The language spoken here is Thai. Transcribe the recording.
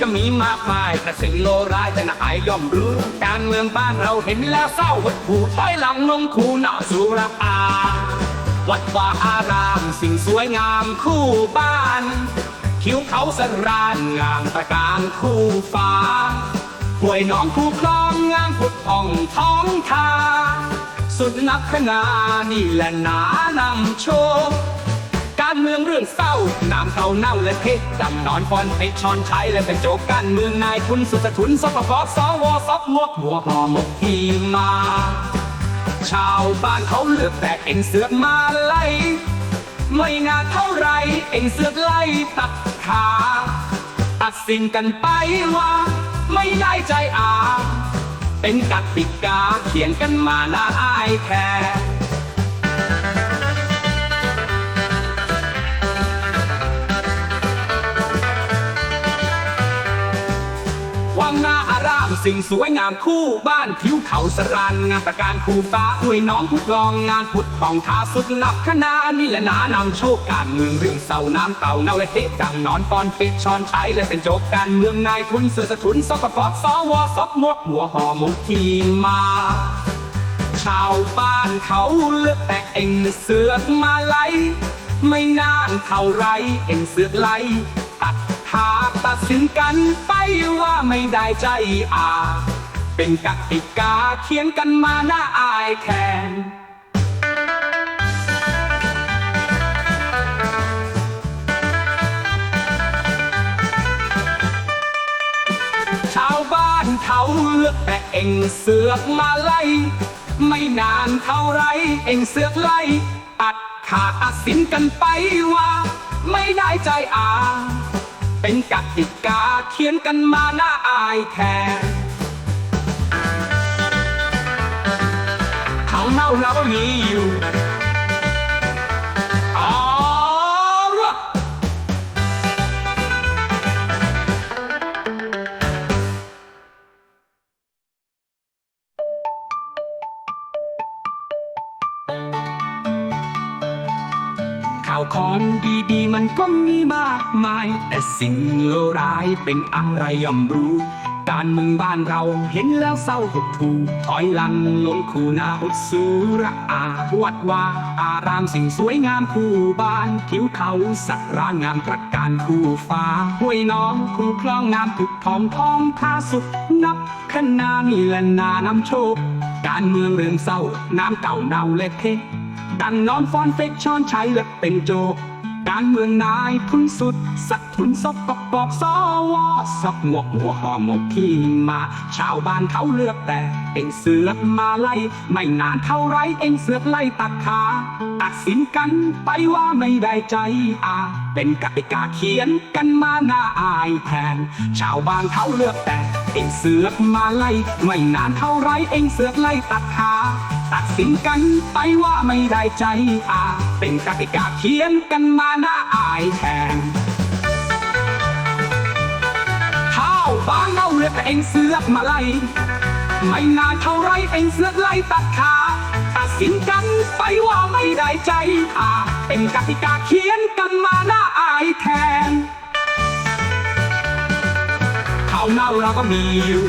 ก็มีมากมายแต่สิ่งโลร้ายแต่นายย่อมรู้การเมืองบ้านเราเห็นแล้วเศร้าหดหู่ถอยหลังลงคูหนาสู่รักอา วัดวาอารามสิ่งสวยงามคู่บ้าน คิ้วเขาสรานงามตระการคู่ฟ้าห้วยน้องคู่คลองงามผุดผ่องท้องทา สุดนักขนานี่แหละหนานำโชค การเมืองเรื่องเศร้าน้ำเขาเน่าและเพชรดำนอนฟอนไปช้อนใช้และเป็นโจกการเมืองนายทุนสุดสะทุนสปปสวสบมวกหัวหอหมกทีมา ชาวบ้านเขาเลือกแตกเอ็งเสือกมาไล่ไม่นานเท่าไรเอ็งเสือกไล่ตัดขาตัดสินกันไปว่า ไม่ได้ใจอา เป็นกติกาเขียนกันมาน่าอายแค่ สิ่งสวยงามคู่บ้านผิวเขาสรานงานประการคู่ฟ้าด้วยน้องผู้กองงานผุดผ่องทาสุดนับคณานี่แหละนานำโชคการเมืองเรื่องเศร้าน้ำเต่าเน่าและเทดังนอนปอนปิดช้อนใช้และเป็นโจกการเมืองนายทุนเสือสะทุนสกปรกสวสบมกหัวหอมุกทีมาชาวบ้านเขาเลือกแต่เองเสือกมาไล่ไม่นานเท่าไรเองเสือกไล่ ตัดสินกันไปว่าไม่ได้ใจอาเป็นกติกาเขียนกันมาหน้าอายแทนชาวบ้านเขาเลือกแต่เองเสือกมาไล่ ไม่นานเท่าไรเองเสือกไล่ตัดขาดสินกันไปว่า ไม่ได้ใจอา เป็นกติกาเขียนกันมาหน้าอายแทนเขาเน่าแล้วมีอยู่ ข่าวของดีๆ มันก็มีมากมาย แต่สิ่งเลวร้ายเป็นอะไรย่อมรู้ การเมืองบ้านเราเห็นแล้วเศร้าหดหู่ถอยหลังลงคูนาอุดสูระอาวัดว่าอารามสิ่งสวยงามคู่บ้านทิวเขาสักรางามตระการคู่ฟ้าห้วยน้องคู่คลองงามผุดทองทองทาสุดนับขนานี่และนานำโชค การเมืองเรื่องเศร้าน้ำเก่าเน่าเละเทะ ดังนอนฟอนเฟกช้อนใช้และเป็นโจกการเมืองนายทุนสุด สักทุนซบกบบอกสวสักหมวกหัวหอหมกที่มา ชาวบ้านเขาเลือกแต่เองเสือกมาไล่ ไม่นานเท่าไรเองเสือกไล่ตัดขาตัดสินกันไปว่าไม่ได้ใจอาเป็นกติกาเขียนกันมาหน้าอายแทนชาวบ้านเขาเลือกแต่เองเสือกมาไล่ ไม่นานเท่าไรเองเสือกไล่ตัดขา ตัดสินกันไปว่าไม่ได้ใจอาเป็นกติกาเขียนกันมาหน้าอายแทนข้าวบางเอาเลือกแต่เองเสือกมาไล่ไม่นานเท่าไรเองเสือกไล่ตัดขาตัดสินกันไปว่าไม่ได้ใจอาเป็นกติกาเขียนกันมาหน้าอายแทนเขาวเน่าเราก็มีอยู่